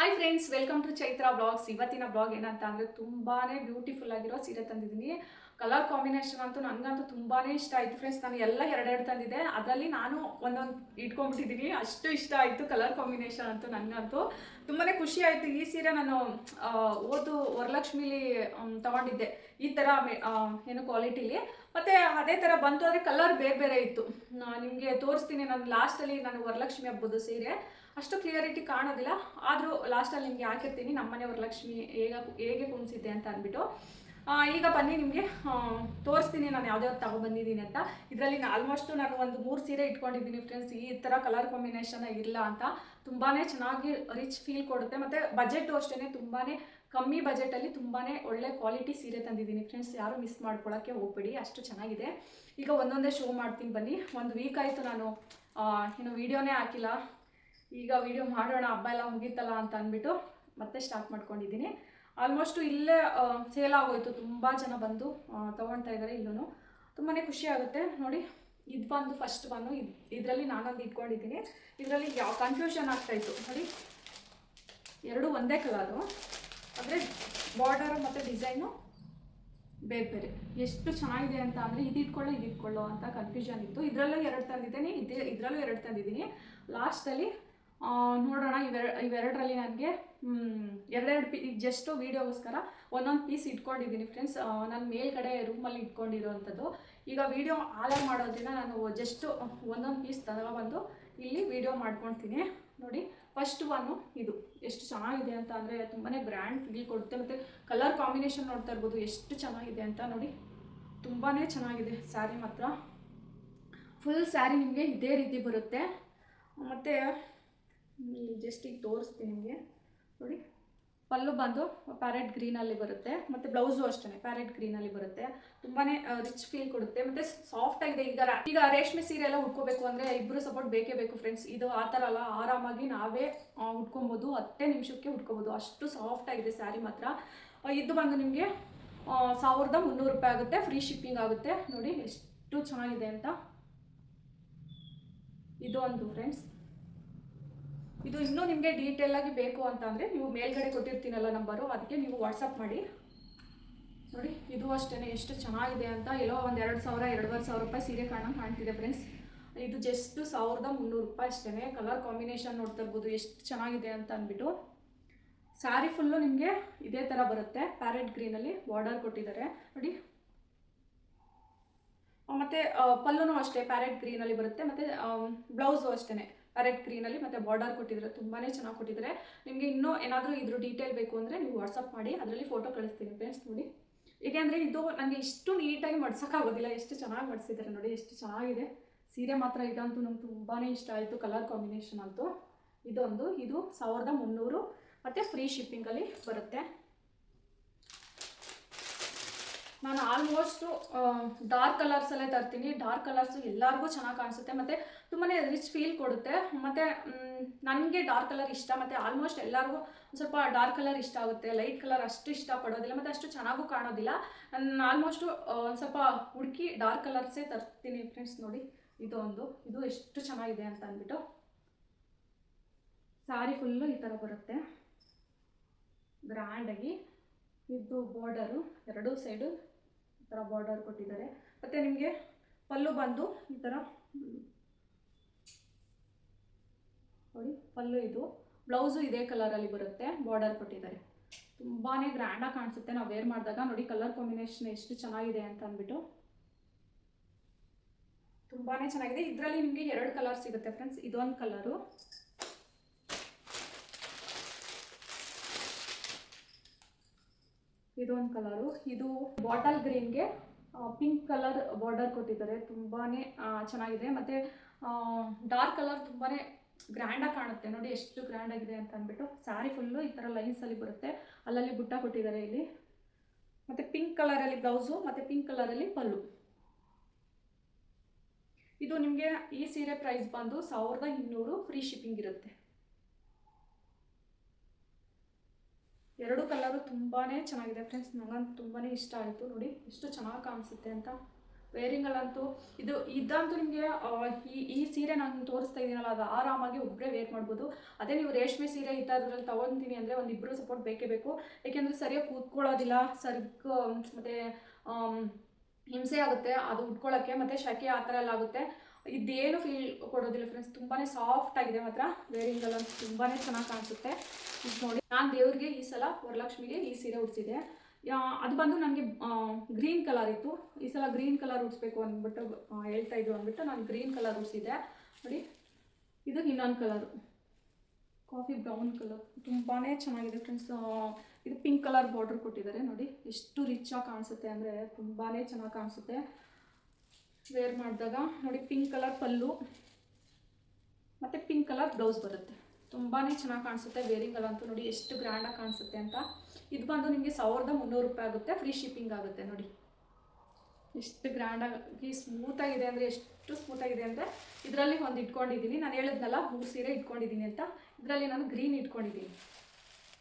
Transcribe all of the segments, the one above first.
Hi friends welcome to Chaitra blogs ಇವತ್ತಿನ blog ಏನಂತ ಅಂದರೆ ತುಂಬಾ ಬ್ಯೂಟಿಫುಲ್ ಆಗಿರೋ ಸೀರೆ ತಂದಿದ್ದೀನಿ. ಕಲರ್ ಕಾಂಬಿನೇಷನ್ ಅಂತೂ ನನಗಂತೂ ತುಂಬಾ ಇಷ್ಟ ಆಯಿತು ಫ್ರೆಂಡ್ಸ್ ನಾನು ಎಲ್ಲ ಎರಡೆರಡು ತಂದಿದ್ದೆ. ಅದರಲ್ಲಿ ನಾನು ಒಂದೊಂದು ಇಟ್ಕೊಂಡ್ಬಿಟ್ಟಿದ್ದೀನಿ. ಅಷ್ಟು ಇಷ್ಟ ಆಯಿತು ಕಲರ್ ಕಾಂಬಿನೇಷನ್ ಅಂತೂ ನನಗಂತೂ. ತುಂಬಾ ಖುಷಿ ಆಯಿತು ಈ ಸೀರೆ ನಾನು ಓದು ವರಲಕ್ಷ್ಮಿಲಿ ತಗೊಂಡಿದ್ದೆ. ಈ ಥರ ಏನು ಕ್ವಾಲಿಟಿಲಿ ಮತ್ತು ಅದೇ ಥರ ಬಂತು ಆದರೆ ಕಲರ್ ಬೇರೆ ಬೇರೆ ಇತ್ತು. ನಿಮಗೆ ತೋರಿಸ್ತೀನಿ. ನಾನು ಲಾಸ್ಟಲ್ಲಿ ನಾನು ವರಲಕ್ಷ್ಮಿ ಹಬ್ಬದ ಸೀರೆ. ಅಷ್ಟು ಕ್ಲಿಯರಿಟಿ ಕಾಣೋದಿಲ್ಲ. ಆದರೂ ಲಾಸ್ಟಲ್ಲಿ ನಿಮಗೆ ಹಾಕಿರ್ತೀನಿ. ನಮ್ಮನೆ ವರಲಕ್ಷ್ಮಿ ಹೇಗೆ ಹೇಗೆ ಕುಣಿಸಿದ್ದೆ ಅಂತ ಅಂದ್ಬಿಟ್ಟು. ಈಗ ಬನ್ನಿ ನಿಮಗೆ ತೋರಿಸ್ತೀನಿ ನಾನು ಯಾವ್ದಾವ್ದು ತಗೊಬಂದಿದ್ದೀನಿ ಅಂತ. ಇದರಲ್ಲಿ ಆಲ್ಮೋಸ್ಟು ನಾನು ಒಂದು ಮೂರು ಸೀರೆ ಇಟ್ಕೊಂಡಿದ್ದೀನಿ ಫ್ರೆಂಡ್ಸ್ ಈ ಥರ ಕಲರ್ ಕಾಂಬಿನೇಷನ್ ಇಲ್ಲ ಅಂತ. ತುಂಬಾ ಚೆನ್ನಾಗಿ ರಿಚ್ ಫೀಲ್ ಕೊಡುತ್ತೆ. ಮತ್ತು ಬಜೆಟ್ಟು ಅಷ್ಟೇ ತುಂಬಾ ಕಮ್ಮಿ ಬಜೆಟಲ್ಲಿ ತುಂಬಾ ಒಳ್ಳೆ ಕ್ವಾಲಿಟಿ ಸೀರೆ ತಂದಿದ್ದೀನಿ ಫ್ರೆಂಡ್ಸ್ ಯಾರು ಮಿಸ್ ಮಾಡ್ಕೊಳ್ಳೋಕ್ಕೆ ಹೋಗ್ಬೇಡಿ. ಅಷ್ಟು ಚೆನ್ನಾಗಿದೆ. ಈಗ ಒಂದೊಂದೇ ಶೋ ಮಾಡ್ತೀನಿ ಬನ್ನಿ. ಒಂದು ವೀಕ್ ಆಯಿತು ನಾನು ಏನು ವೀಡಿಯೋನೇ ಹಾಕಿಲ್ಲ. ಈಗ ವಿಡಿಯೋ ಮಾಡೋಣ, ಹಬ್ಬ ಎಲ್ಲ ಮುಗೀತಲ್ಲ ಅಂತ ಅಂದ್ಬಿಟ್ಟು ಮತ್ತೆ ಸ್ಟಾರ್ಟ್ ಮಾಡ್ಕೊಂಡಿದ್ದೀನಿ. ಆಲ್ಮೋಸ್ಟು ಇಲ್ಲೇ ಸೇಲ್ ಆಗೋಯ್ತು. ತುಂಬ ಜನ ಬಂದು ತೊಗೊಳ್ತಾ ಇದ್ದಾರೆ ಇಲ್ಲೂ ತುಂಬಾ ಖುಷಿ ಆಗುತ್ತೆ. ನೋಡಿ, ಇದು ಬಂದು ಫಸ್ಟ್ ಬಂದು ಇದು, ಇದರಲ್ಲಿ ನಾನೊಂದು ಇಟ್ಕೊಂಡಿದ್ದೀನಿ. ಇದರಲ್ಲಿ ಯಾವ ಕನ್ಫ್ಯೂಷನ್ ಆಗ್ತಾಯಿತ್ತು ನೋಡಿ, ಎರಡು ಒಂದೇ ಕಲರು ಅಂದರೆ ಬಾರ್ಡರು ಮತ್ತು ಡಿಸೈನು ಬೇರೆ ಬೇರೆ. ಎಷ್ಟು ಚೆನ್ನಾಗಿದೆ ಅಂತ ಅಂದರೆ ಇದು ಇಟ್ಕೊಳ್ಳೋ ಇದು ಇಟ್ಕೊಳ್ಳೋ ಅಂತ ಕನ್ಫ್ಯೂಷನ್ ಇತ್ತು. ಇದರಲ್ಲೂ ಎರಡು ತಂದಿದ್ದೀನಿ. ಇದೇ, ಇದರಲ್ಲೂ ಎರಡು ತಂದಿದ್ದೀನಿ. ಲಾಸ್ಟಲ್ಲಿ ನೋಡೋಣ, ಇವೆರ, ಇವೆರಡರಲ್ಲಿ ನನಗೆ ಎರಡೆರಡು ಪೀ ಜಸ್ಟು ವೀಡಿಯೋಗೋಸ್ಕರ ಒಂದೊಂದು ಪೀಸ್ ಇಟ್ಕೊಂಡಿದ್ದೀನಿ ಫ್ರೆಂಡ್ಸ್ ನಾನು ಮೇಲ್ಗಡೆ ರೂಮಲ್ಲಿ ಇಟ್ಕೊಂಡಿರೋವಂಥದ್ದು ಈಗ ವೀಡಿಯೋ ಆಲರ್ ಮಾಡೋದ್ರಿಂದ ನಾನು ಜಸ್ಟು ಒಂದೊಂದು ಪೀಸ್ ತಗೊಬಂದು ಇಲ್ಲಿ ವೀಡಿಯೋ ಮಾಡ್ಕೊಳ್ತೀನಿ ನೋಡಿ ಫಸ್ಟ್ ಒನ್ನು ಇದು. ಎಷ್ಟು ಚೆನ್ನಾಗಿದೆ ಅಂತ ಅಂದರೆ ತುಂಬಾ ಗ್ರ್ಯಾಂಡ್ ಫೀಲ್ ಕೊಡುತ್ತೆ. ಮತ್ತು ಕಲರ್ ಕಾಂಬಿನೇಷನ್ ನೋಡ್ತಾ ಇರ್ಬೋದು, ಎಷ್ಟು ಚೆನ್ನಾಗಿದೆ ಅಂತ ನೋಡಿ. ತುಂಬಾ ಚೆನ್ನಾಗಿದೆ ಸ್ಯಾರಿ ಮಾತ್ರ. ಫುಲ್ ಸ್ಯಾರಿ ನಿಮಗೆ ಇದೇ ರೀತಿ ಬರುತ್ತೆ. ಮತ್ತು ಜಸ್ಟ್ ಈಗ ತೋರಿಸ್ತೀನಿ ನಿಮಗೆ. ನೋಡಿ, ಪಲ್ಲು ಬಂದು ಪ್ಯಾರೆಟ್ ಗ್ರೀನಲ್ಲಿ ಬರುತ್ತೆ, ಮತ್ತು ಬ್ಲೌಸು ಅಷ್ಟೇ ಪ್ಯಾರೆಟ್ ಗ್ರೀನಲ್ಲಿ ಬರುತ್ತೆ. ತುಂಬಾ ರಿಚ್ ಫೀಲ್ ಕೊಡುತ್ತೆ, ಮತ್ತು ಸಾಫ್ಟ್ ಆಗಿದೆ ಈಗ ಈಗ ರೇಷ್ಮೆ ಸೀರೆ ಎಲ್ಲ ಉಟ್ಕೋಬೇಕು ಅಂದರೆ ಇಬ್ಬರು ಸಪೋರ್ಟ್ ಬೇಕೇ ಬೇಕು ಫ್ರೆಂಡ್ಸ್ ಇದು ಆ ಥರ ಅಲ್ಲ, ಆರಾಮಾಗಿ ನಾವೇ ಉಟ್ಕೊಬೋದು, ಹತ್ತೇ ನಿಮಿಷಕ್ಕೆ ಉಟ್ಕೋಬೋದು. ಅಷ್ಟು ಸಾಫ್ಟ್ ಆಗಿದೆ ಸ್ಯಾರಿ ಮಾತ್ರ. ಇದು ಬಂದು ನಿಮಗೆ ಸಾವಿರದ ಮುನ್ನೂರು ರೂಪಾಯಿ ಆಗುತ್ತೆ ಫ್ರೀ ಶಿಪ್ಪಿಂಗ್ ಆಗುತ್ತೆ. ನೋಡಿ, ಎಷ್ಟು ಚೆನ್ನಾಗಿದೆ ಅಂತ. ಇದು ಒಂದು ಫ್ರೆಂಡ್ಸ್ ಇದು ಇನ್ನೂ ನಿಮಗೆ ಡೀಟೇಲ್ ಆಗಿ ಬೇಕು ಅಂತ ಅಂದರೆ ನೀವು ಮೇಲ್ಗಡೆ ಕೊಟ್ಟಿರ್ತೀನಲ್ಲ ನಂಬರು ಅದಕ್ಕೆ ನೀವು ವಾಟ್ಸಪ್ ಮಾಡಿ. ನೋಡಿ, ಇದು ಅಷ್ಟೇ ಎಷ್ಟು ಚೆನ್ನಾಗಿದೆ ಅಂತ ಎಲ್ಲೋ ಒಂದು ಎರಡು ಸಾವಿರ, ಎರಡೂವರೆ ಸಾವಿರ ರೂಪಾಯಿ ಸೀರೆ ಕಾಣಂಗೆ ಕಾಣ್ತಿದೆ ಫ್ರೆಂಡ್ಸ್ ಇದು ಜಸ್ಟ್ ಸಾವಿರದ ಮುನ್ನೂರು ರೂಪಾಯಿ ಅಷ್ಟೇ ಕಲರ್ ಕಾಂಬಿನೇಷನ್ ನೋಡ್ತಾ ಎಷ್ಟು ಚೆನ್ನಾಗಿದೆ ಅಂತ ಅಂದ್ಬಿಟ್ಟು. ಸ್ಯಾರಿ ಫುಲ್ಲು ನಿಮಗೆ ಇದೇ ಥರ ಬರುತ್ತೆ ಪ್ಯಾರೆಟ್ ಗ್ರೀನಲ್ಲಿ ಬಾರ್ಡರ್ ಕೊಟ್ಟಿದ್ದಾರೆ. ನೋಡಿ. ಮತ್ತು ಪಲ್ಲುನೂ ಅಷ್ಟೇ ಪ್ಯಾರೆಟ್ ಗ್ರೀನಲ್ಲಿ ಬರುತ್ತೆ, ಮತ್ತು ಬ್ಲೌಸು ಅಷ್ಟೇ ಪ್ಯಾರೆಟ್ ಗ್ರೀನಲ್ಲಿ ಮತ್ತು ಬಾರ್ಡರ್ ಕೊಟ್ಟಿದ್ದಾರೆ ತುಂಬಾ ಚೆನ್ನಾಗಿ ಕೊಟ್ಟಿದ್ದಾರೆ ನಿಮಗೆ ಇನ್ನೂ ಏನಾದರೂ ಇದ್ರ ಡೀಟೇಲ್ ಬೇಕು ಅಂದರೆ ನೀವು ವಾಟ್ಸಪ್ ಮಾಡಿ, ಅದರಲ್ಲಿ ಫೋಟೋ ಕಳಿಸ್ತೀನಿ ಫ್ರೆಂಡ್ಸ್ ನೋಡಿ. ಏಕೆಂದರೆ ಇದು ನನಗೆ ಇಷ್ಟು ನೀಟಾಗಿ ಮಡ್ಸೋಕ್ಕಾಗೋದಿಲ್ಲ ಎಷ್ಟು ಚೆನ್ನಾಗಿ ಮಡಿಸಿದ್ದಾರೆ ನೋಡಿ, ಎಷ್ಟು ಚೆನ್ನಾಗಿದೆ. ಸೀರೆ ಮಾತ್ರ ಇದಂತೂ ನಂಗೆ ತುಂಬಾ ಇಷ್ಟ ಆಯಿತು ಕಲರ್ ಕಾಂಬಿನೇಷನ್ ಅಂತೂ. ಇದೊಂದು, ಇದು ಸಾವಿರದ ಮುನ್ನೂರು. ಮತ್ತು ಫ್ರೀ ಶಿಪ್ಪಿಂಗಲ್ಲಿ ಬರುತ್ತೆ. ನಾನು ಆಲ್ಮೋಸ್ಟು ಡಾರ್ಕ್ ಕಲರ್ಸಲ್ಲೇ ತರ್ತೀನಿ. ಡಾರ್ಕ್ ಕಲರ್ಸು ಎಲ್ಲರಿಗೂ ಚೆನ್ನಾಗಿ ಕಾಣಿಸುತ್ತೆ. ಮತ್ತು ತುಂಬಾ ರಿಚ್ ಫೀಲ್ ಕೊಡುತ್ತೆ. ಮತ್ತು ನನಗೆ ಡಾರ್ಕ್ ಕಲರ್ ಇಷ್ಟ. ಮತ್ತು ಆಲ್ಮೋಸ್ಟ್ ಎಲ್ಲರಿಗೂ ಸ್ವಲ್ಪ ಡಾರ್ಕ್ ಕಲರ್ ಇಷ್ಟ ಆಗುತ್ತೆ. ಲೈಟ್ ಕಲರ್ ಅಷ್ಟು ಇಷ್ಟ ಪಡೋದಿಲ್ಲ. ಮತ್ತು ಅಷ್ಟು ಚೆನ್ನಾಗೂ ಕಾಣೋದಿಲ್ಲ. ನಾನು ಆಲ್ಮೋಸ್ಟು ಒಂದು ಸ್ವಲ್ಪ ಹುಡುಕಿ ಡಾರ್ಕ್ ಕಲರ್ಸೇ ತರ್ತೀನಿ ಫ್ರೆಂಡ್ಸ್ ನೋಡಿ. ಇದು ಒಂದು ಇದು ಎಷ್ಟು ಚೆನ್ನಾಗಿದೆ ಅಂತ ಅಂದ್ಬಿಟ್ಟು. ಸಾರಿ ಫುಲ್ಲು ಈ ಥರ ಬರುತ್ತೆ. ಗ್ರ್ಯಾಂಡಾಗಿ ಇದು ಬಾರ್ಡರು ಎರಡೂ ಸೈಡು ಈ ಥರ ಬಾರ್ಡರ್ ಕೊಟ್ಟಿದ್ದಾರೆ. ಮತ್ತು ನಿಮಗೆ ಪಲ್ಲು ಬಂದು ಈ ಥರ ನೋಡಿ, ಪಲ್ಲು ಇದು. ಬ್ಲೌಸು ಇದೇ ಕಲರಲ್ಲಿ ಬರುತ್ತೆ ಬಾರ್ಡರ್ ಕೊಟ್ಟಿದ್ದಾರೆ. ತುಂಬಾ ಗ್ರ್ಯಾಂಡಾಗಿ ಕಾಣಿಸುತ್ತೆ. ನಾವು ವೇರ್ ಮಾಡಿದಾಗ ನೋಡಿ ಕಲರ್ ಕಾಂಬಿನೇಷನ್ ಎಷ್ಟು ಚೆನ್ನಾಗಿದೆ ಅಂತ ಅಂದ್ಬಿಟ್ಟು. ತುಂಬಾ ಚೆನ್ನಾಗಿದೆ. ಇದರಲ್ಲಿ ನಿಮಗೆ ಎರಡು ಕಲರ್ ಸಿಗುತ್ತೆ ಫ್ರೆಂಡ್ಸ್ ಇದೊಂದು ಕಲರು ಇದೊಂದು ಕಲರು ಇದು ಬಾಟಲ್ ಗ್ರೀನ್ಗೆ ಪಿಂಕ್ ಕಲರ್ ಬಾರ್ಡರ್ ಕೊಟ್ಟಿದ್ದಾರೆ. ತುಂಬಾ ಚೆನ್ನಾಗಿದೆ. ಮತ್ತು ಡಾರ್ಕ್ ಕಲರ್ ತುಂಬಾ ಗ್ರ್ಯಾಂಡಾಗಿ ಕಾಣುತ್ತೆ. ನೋಡಿ ಎಷ್ಟು ಗ್ರ್ಯಾಂಡ್ ಆಗಿದೆ ಅಂತ ಅಂದ್ಬಿಟ್ಟು ಸ್ಯಾರಿ ಫುಲ್ಲು ಈ ಥರ ಲೈನ್ಸಲ್ಲಿ ಬರುತ್ತೆ. ಅಲ್ಲಲ್ಲಿ ಬುಟ್ಟ ಕೊಟ್ಟಿದ್ದಾರೆ ಇಲ್ಲಿ. ಮತ್ತು ಪಿಂಕ್ ಕಲರಲ್ಲಿ ಬ್ಲೌಸು ಮತ್ತು ಪಿಂಕ್ ಕಲರಲ್ಲಿ ಪಲ್ಲು. ಇದು ನಿಮಗೆ ಈ ಸೀರೆ ಪ್ರೈಸ್ ಬಂದು ಸಾವಿರದ ಇನ್ನೂರು ಫ್ರೀ ಶಿಪ್ಪಿಂಗ್ ಇರುತ್ತೆ. ಎರಡು ಕಲರು ತುಂಬಾ ಚೆನ್ನಾಗಿದೆ ಫ್ರೆಂಡ್ಸ್ ನನಗಂತೂ ತುಂಬಾ ಇಷ್ಟ ಆಯಿತು. ನೋಡಿ ಎಷ್ಟು ಚೆನ್ನಾಗಿ ಕಾಣಿಸುತ್ತೆ ಅಂತ. ವೇರಿಂಗಲ್ಲಂತೂ ಇದು ಇದಂತೂ ನಿಮಗೆ ಈ ಈ ಸೀರೆ ನಾನು ತೋರಿಸ್ತಾ ಇದ್ದೀನಲ್ಲ ಅದು ಆರಾಮಾಗಿ ಒಬ್ಬರೇ ವೇರ್ ಮಾಡ್ಬೋದು. ಅದೇ ನೀವು ರೇಷ್ಮೆ ಸೀರೆ ಈ ಥರದ್ರಲ್ಲಿ ತೊಗೊತೀನಿ ಅಂದರೆ ಒಂದು ಇಬ್ಬರು ಸಪೋರ್ಟ್ ಬೇಕೇ ಬೇಕು. ಏಕೆಂದರೆ ಸರಿಯಾಗಿ ಕೂತ್ಕೊಳ್ಳೋದಿಲ್ಲ, ಸರ್ಗ್ ಮತ್ತು ಹಿಂಸೆ ಆಗುತ್ತೆ, ಅದು ಉಟ್ಕೊಳ್ಳೋಕ್ಕೆ ಮತ್ತು ಶಕೆ ಆ ಥರ ಎಲ್ಲ ಆಗುತ್ತೆ. ಇದೇನು ಫೀಲ್ ಕೊಡೋದಿಲ್ಲ ಫ್ರೆಂಡ್ಸ್ ತುಂಬಾ ಸಾಫ್ಟ್ ಆಗಿದೆ ಮಾತ್ರ ವೇರಿಂಗಲ್ಲಂತೂ ತುಂಬಾ ಚೆನ್ನಾಗಿ ಕಾಣಿಸುತ್ತೆ. ಇದು ನೋಡಿ, ನಾನು ದೇವ್ರಿಗೆ ಈ ಸಲ ವರಲಕ್ಷ್ಮಿಗೆ ಈ ಸೀರೆ ಉಡಿಸಿದೆ ಅದು ಬಂದು ನನಗೆ ಗ್ರೀನ್ ಕಲರ್ ಇತ್ತು. ಈ ಸಲ ಗ್ರೀನ್ ಕಲರ್ ಉಡಿಸ್ಬೇಕು ಅಂದ್ಬಿಟ್ಟು ಹೇಳ್ತಾ ಇದ್ರು ಅಂದ್ಬಿಟ್ಟು ನಾನು ಗ್ರೀನ್ ಕಲರ್ ಉಡಿಸಿದ್ದೆ. ನೋಡಿ, ಇದು ಇನ್ನೊಂದು ಕಲರು ಕಾಫಿ ಬ್ರೌನ್ ಕಲರ್ ತುಂಬಾ ಚೆನ್ನಾಗಿದೆ ಫ್ರೆಂಡ್ಸ್ ಇದು ಪಿಂಕ್ ಕಲರ್ ಬಾರ್ಡ್ರ್ ಕೊಟ್ಟಿದ್ದಾರೆ. ನೋಡಿ, ಎಷ್ಟು ರಿಚ್ ಆಗಿ ಕಾಣಿಸುತ್ತೆ ಅಂದರೆ ತುಂಬಾ ಚೆನ್ನಾಗಿ ಕಾಣಿಸುತ್ತೆ. ವೇರ್ ಮಾಡಿದಾಗ, ನೋಡಿ ಪಿಂಕ್ ಕಲರ್ ಪಲ್ಲು. ಮತ್ತು ಪಿಂಕ್ ಕಲರ್ ಬ್ಲೌಸ್ ಬರುತ್ತೆ. ತುಂಬಾ ಚೆನ್ನಾಗಿ ಕಾಣಿಸುತ್ತೆ. ವೇರಿಂಗ್ ಅಂತೂ ನೋಡಿ ಎಷ್ಟು ಗ್ರ್ಯಾಂಡಾಗಿ ಕಾಣಿಸುತ್ತೆ ಅಂತ. ಇದು ಬಂದು ನಿಮಗೆ ಸಾವಿರದ ಮುನ್ನೂರು ರೂಪಾಯಿ ಆಗುತ್ತೆ. ಫ್ರೀ ಶಿಪ್ಪಿಂಗ್ ಆಗುತ್ತೆ ನೋಡಿ. ಎಷ್ಟು ಗ್ರ್ಯಾಂಡಾಗಿ ಸ್ಮೂತಾಗಿದೆ ಅಂದರೆ, ಎಷ್ಟು ಸ್ಮೂತಾಗಿದೆ ಅಂದರೆ, ಇದರಲ್ಲಿ ಒಂದು ಇಟ್ಕೊಂಡಿದ್ದೀನಿ. ನಾನು ಹೇಳಿದ್ನಲ್ಲ, ಮೂರು ಸೀರೆ ಇಟ್ಕೊಂಡಿದ್ದೀನಿ ಅಂತ. ಇದರಲ್ಲಿ ನಾನು ಗ್ರೀನ್ ಇಟ್ಕೊಂಡಿದ್ದೀನಿ.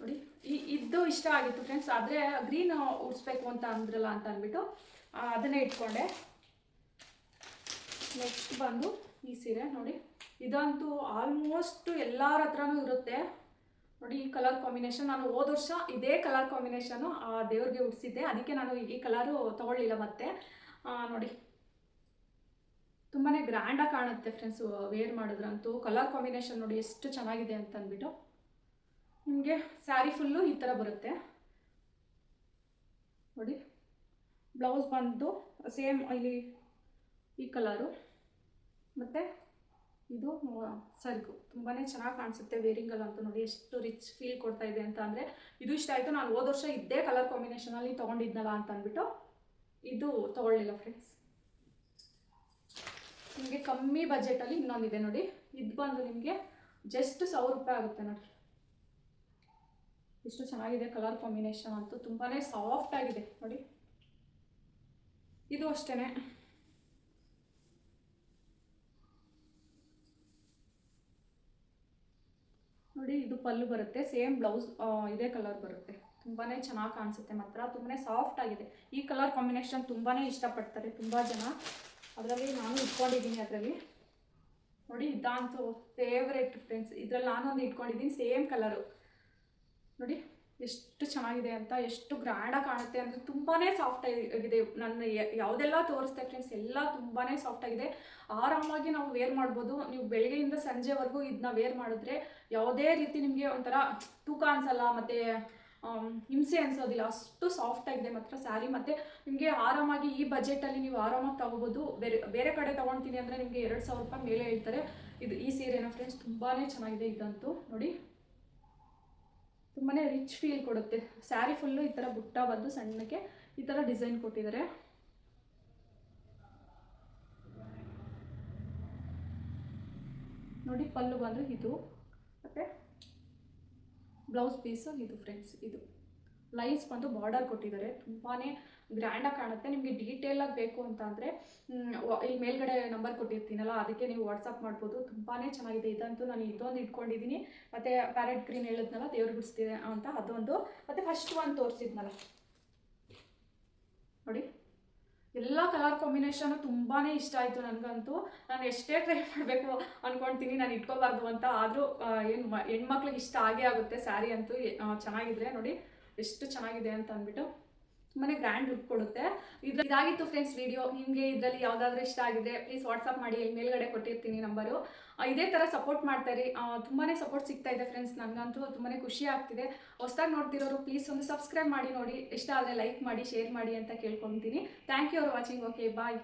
ನೋಡಿ, ಈ ಇದು ಇಷ್ಟ ಆಗಿತ್ತು ಫ್ರೆಂಡ್ಸ್ ಆದರೆ ಗ್ರೀನ್ ಉಡಿಸ್ಬೇಕು ಅಂತ ಅಂದ್ರಲ್ಲ ಅಂತ ಅಂದ್ಬಿಟ್ಟು ಅದನ್ನೇ ಇಟ್ಕೊಂಡೆ. ನೆಕ್ಸ್ಟ್ ಬಂದು ಈ ಸೀರೆ ನೋಡಿ. ಇದಂತೂ ಆಲ್ಮೋಸ್ಟ್ ಎಲ್ಲರ ಹತ್ರನೂ ಇರುತ್ತೆ. ನೋಡಿ ಈ ಕಲರ್ ಕಾಂಬಿನೇಷನ್ ನಾನು ಹೋದ ವರ್ಷ ಇದೇ ಕಲರ್ ಕಾಂಬಿನೇಷನು ದೇವ್ರಿಗೆ ಉಡಿಸಿದ್ದೆ. ಅದಕ್ಕೆ ನಾನು ಈ ಕಲರು ತೊಗೊಳ್ಳಿಲ್ಲ ಮತ್ತೆ. ಆ, ನೋಡಿ. ತುಂಬಾ ಗ್ರ್ಯಾಂಡಾಗಿ ಕಾಣುತ್ತೆ ಫ್ರೆಂಡ್ಸ್ ವೇರ್ ಮಾಡಿದ್ರಂತೂ. ಕಲರ್ ಕಾಂಬಿನೇಷನ್ ನೋಡಿ ಎಷ್ಟು ಚೆನ್ನಾಗಿದೆ ಅಂತ ಅಂದ್ಬಿಟ್ಟು. ನಿಮಗೆ ಸ್ಯಾರಿ ಫುಲ್ಲು ಈ ಥರ ಬರುತ್ತೆ. ನೋಡಿ. ಬ್ಲೌಸ್ ಬಂದು ಸೇಮ್ ಇಲ್ಲಿ ಈ ಕಲರು ಮತ್ತು ಇದು ಸರ್ಗು ತುಂಬಾ ಚೆನ್ನಾಗಿ ಕಾಣಿಸುತ್ತೆ ವೇರಿಂಗಲ್ಲಿ ಅಂತೂ ನೋಡಿ, ಎಷ್ಟು ರಿಚ್ ಫೀಲ್ ಕೊಡ್ತಾ ಇದೆ ಅಂತ ಅಂದರೆ, ಇದು ಇಷ್ಟ ಆಯಿತು, ನಾನು ಹೋದ ವರ್ಷ ಇದ್ದೇ ಕಲರ್ ಕಾಂಬಿನೇಷನಲ್ಲಿ ತೊಗೊಂಡಿದ್ನಲ್ಲ ಅಂತ ಅಂದ್ಬಿಟ್ಟು, ಇದು ತೊಗೊಳ್ಳಿಲ್ಲ ಫ್ರೆಂಡ್ಸ್. ನಿಮಗೆ ಕಮ್ಮಿ ಬಜೆಟಲ್ಲಿ ಇನ್ನೊಂದಿದೆ ನೋಡಿ. ಇದು ಬಂದು ನಿಮಗೆ ಜಸ್ಟ್ ಸಾವಿರ ರೂಪಾಯಿ ಆಗುತ್ತೆ ನೋಡಿ. ಎಷ್ಟು ಚೆನ್ನಾಗಿದೆ ಕಲರ್ ಕಾಂಬಿನೇಷನ್ ಅಂತೂ ತುಂಬಾ ಸಾಫ್ಟ್ ಆಗಿದೆ ನೋಡಿ. ಇದು ಅಷ್ಟೇ ನೋಡಿ ಇದು ಪಲ್ಲು ಬರುತ್ತೆ, ಸೇಮ್ ಬ್ಲೌಸ್ ಇದೇ ಕಲರ್ ಬರುತ್ತೆ. ತುಂಬಾ ಚೆನ್ನಾಗಿ ಕಾಣಿಸುತ್ತೆ ಮಾತ್ರ ತುಂಬಾ ಸಾಫ್ಟ್ ಆಗಿದೆ. ಈ ಕಲರ್ ಕಾಂಬಿನೇಷನ್ ತುಂಬಾ ಇಷ್ಟಪಡ್ತಾರೆ ತುಂಬ ಜನ. ಅದರಲ್ಲಿ ನಾನು ಇಟ್ಕೊಂಡಿದ್ದೀನಿ ಅದರಲ್ಲಿ. ನೋಡಿ, ಇದಂತೂ ಫೇವ್ರೆಟ್ ಫ್ರೆಂಡ್ಸ್ ಇದರಲ್ಲಿ ನಾನೊಂದು ಇಟ್ಕೊಂಡಿದ್ದೀನಿ ಸೇಮ್ ಕಲರು ನೋಡಿ. ಎಷ್ಟು ಚೆನ್ನಾಗಿದೆ ಅಂತ, ಎಷ್ಟು ಗ್ರ್ಯಾಂಡಾಗಿ ಕಾಣುತ್ತೆ ಅಂದರೆ ತುಂಬಾ ಸಾಫ್ಟ್ ಆಗಿದೆ. ನನ್ನ ಯಾವುದೆಲ್ಲ ತೋರಿಸ್ತೆ ಫ್ರೆಂಡ್ಸ್ ಎಲ್ಲ ತುಂಬಾ ಸಾಫ್ಟ್ ಆಗಿದೆ. ಆರಾಮಾಗಿ ನಾವು ವೇರ್ ಮಾಡ್ಬೋದು. ನೀವು ಬೆಳಗ್ಗೆಯಿಂದ ಸಂಜೆವರೆಗೂ ಇದನ್ನ ವೇರ್ ಮಾಡಿದ್ರೆ ಯಾವುದೇ ರೀತಿ ನಿಮಗೆ ಒಂಥರ ತೂಕ ಅನ್ಸಲ್ಲ, ಮತ್ತು ಹಿಂಸೆ ಅನ್ಸೋದಿಲ್ಲ. ಅಷ್ಟು ಸಾಫ್ಟ್ ಆಗಿದೆ ಮಾತ್ರ ಸ್ಯಾರಿ ಮತ್ತು ನಿಮಗೆ ಆರಾಮಾಗಿ ಈ ಬಜೆಟಲ್ಲಿ ನೀವು ಆರಾಮಾಗಿ ತಗೋಬೋದು. ಬೇರೆ ಬೇರೆ ಕಡೆ ತೊಗೊಳ್ತೀನಿ ಅಂದರೆ ನಿಮಗೆ ಎರಡು ಸಾವಿರ ರೂಪಾಯಿ ಮೇಲೆ ಹೇಳ್ತಾರೆ. ಇದು ಈ ಸೀರೆನ ಫ್ರೆಂಡ್ಸ್ ತುಂಬಾ ಚೆನ್ನಾಗಿದೆ ಇದಂತೂ. ನೋಡಿ. ತುಂಬಾ ರಿಚ್ ಫೀಲ್ ಕೊಡುತ್ತೆ. ಸ್ಯಾರಿ ಫುಲ್ಲು ಈ ಥರ ಬುಟ್ಟ ಬಂದು ಸಣ್ಣಕ್ಕೆ ಈ ಥರ ಡಿಸೈನ್ ಕೊಟ್ಟಿದ್ದಾರೆ. ನೋಡಿ ಪಲ್ಲು ಬಂದು ಇದು. ಮತ್ತು ಬ್ಲೌಸ್ ಪೀಸು ಇದು ಫ್ರೆಂಡ್ಸ್ ಇದು. ಲೈನ್ಸ್ ಬಂದು ಬಾರ್ಡರ್ ಕೊಟ್ಟಿದ್ದಾರೆ. ತುಂಬಾ ಗ್ರ್ಯಾಂಡಾಗಿ ಕಾಣುತ್ತೆ. ನಿಮಗೆ ಡೀಟೇಲಾಗಿ ಬೇಕು ಅಂತ ಅಂದರೆ ಇಲ್ಲಿ ಮೇಲ್ಗಡೆ ನಂಬರ್ ಕೊಟ್ಟಿರ್ತೀನಲ್ಲ, ಅದಕ್ಕೆ ನೀವು ವಾಟ್ಸಪ್ ಮಾಡ್ಬೋದು. ತುಂಬಾ ಚೆನ್ನಾಗಿದೆ. ಇದಂತೂ ನಾನು ಇದೊಂದು ಇಟ್ಕೊಂಡಿದ್ದೀನಿ. ಮತ್ತು ಪ್ಯಾರೆಟ್ ಗ್ರೀನ್ ಹೇಳಿದ್ನಲ್ಲ ದೇವ್ರು ಬಿಡಿಸ್ತಿದೆ ಅಂತ ಅದೊಂದು. ಮತ್ತು ಫಸ್ಟ್ ಒಂದು ತೋರಿಸಿದ್ನಲ್ಲ. ನೋಡಿ. ಎಲ್ಲ ಕಲರ್ ಕಾಂಬಿನೇಷನು ತುಂಬಾ ಇಷ್ಟ ಆಯಿತು ನನಗಂತೂ. ನಾನು ಎಷ್ಟೇ ಟ್ರೈ ಮಾಡಬೇಕು ಅಂದ್ಕೊಳ್ತೀನಿ ನಾನು ಇಟ್ಕೋಬಾರ್ದು ಅಂತ. ಆದರೂ ಏನು ಹೆಣ್ಮಕ್ಳಿಗೆ ಇಷ್ಟ ಆಗೇ ಆಗುತ್ತೆ. ಸ್ಯಾರಿ ಅಂತೂ ಚೆನ್ನಾಗಿದ್ರೆ ನೋಡಿ. ಎಷ್ಟು ಚೆನ್ನಾಗಿದೆ ಅಂತ ಅಂದ್ಬಿಟ್ಟು ತುಂಬಾ ಗ್ರ್ಯಾಂಡ್ ಲುಕ್ ಕೊಡುತ್ತೆ. ಇದು ಇದಾಗಿತ್ತು ಫ್ರೆಂಡ್ಸ್ ವಿಡಿಯೋ ನಿಮಗೆ ಇದರಲ್ಲಿ ಯಾವುದಾದ್ರೂ ಇಷ್ಟ ಆಗಿದೆ ಪ್ಲೀಸ್ ವಾಟ್ಸಪ್ ಮಾಡಿ, ಇಲ್ಲಿ ಮೇಲ್ಗಡೆ ಕೊಟ್ಟಿರ್ತೀನಿ ನಂಬರು. ಇದೇ ಥರ ಸಪೋರ್ಟ್ ಮಾಡ್ತಾರೆ ತುಂಬಾ ಸಪೋರ್ಟ್ ಸಿಗ್ತಾ ಇದೆ ಫ್ರೆಂಡ್ಸ್ ನನಗಂತೂ ತುಂಬಾ ಖುಷಿ ಆಗ್ತಿದೆ. ಹೊಸದಾಗಿ ನೋಡ್ತಿರೋರು ಪ್ಲೀಸ್ ಒಂದು ಸಬ್ಸ್ಕ್ರೈಬ್ ಮಾಡಿ ನೋಡಿ. ಇಷ್ಟ ಆದರೆ ಲೈಕ್ ಮಾಡಿ ಶೇರ್ ಮಾಡಿ ಅಂತ ಕೇಳ್ಕೊತೀನಿ. Thank you for watching okay bye